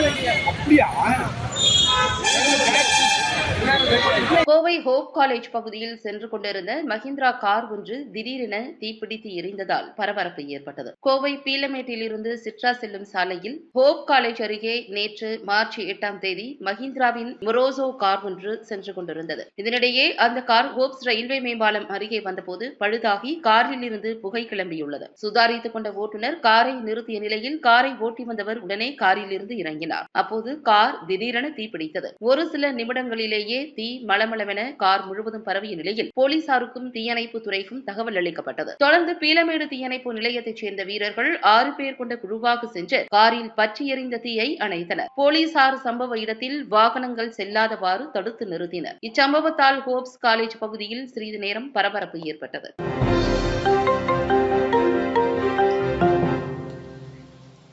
对，不了啊。கோவை hope college பகுதியில் சென்று கொண்டிருந்த மஹிந்திரா கார் ஒன்று திடீரென தீப்பிடித்து எரிந்ததால் பரபரப்பு ஏற்பட்டது. கோவை பீலமேட்டிலிருந்து சிட்ரா செல்லும் சாலையில் ஹோப் காலேஜ் அருகே நேற்று மார்ச் எட்டாம் தேதி மஹிந்திராவின் மொரோசோ கார் ஒன்று சென்று கொண்டிருந்தது. இதனிடையே அந்த கார் ஹோப்ஸ் ரயில்வே மேம்பாலம் அருகே வந்தபோது பழுதாகி காரில் இருந்து புகை கிளம்பியுள்ளது. சுதாரித்துக் கொண்ட ஓட்டுநர் காரை நிறுத்திய நிலையில் காரை ஓட்டி வந்தவர் உடனே காரில் இருந்து இறங்கினார். அப்போது கார் திடீரென தீப்பிடித்தது. ஒரு சில நிமிடங்களிலேயே தீ மலம் மளமளவென கார் முழுவதும் பரவிய நிலையில் போலீசாருக்கும் தீயணைப்பு துறைக்கும் தகவல் அளிக்கப்பட்டது. தொடர்ந்து பீலமேடு தீயணைப்பு நிலையத்தைச் சேர்ந்த வீரர்கள் ஆறு பேர் கொண்ட குழுவாக சென்று காரில் பற்றி எறிந்த தீயை அணைத்தனர். போலீசார் சம்பவ இடத்தில் வாகனங்கள் செல்லாதவாறு தடுத்து நிறுத்தினர். இச்சம்பவத்தால் ஹோப்ஸ் காலேஜ் பகுதியில் சிறிது நேரம் பரபரப்பு ஏற்பட்டது.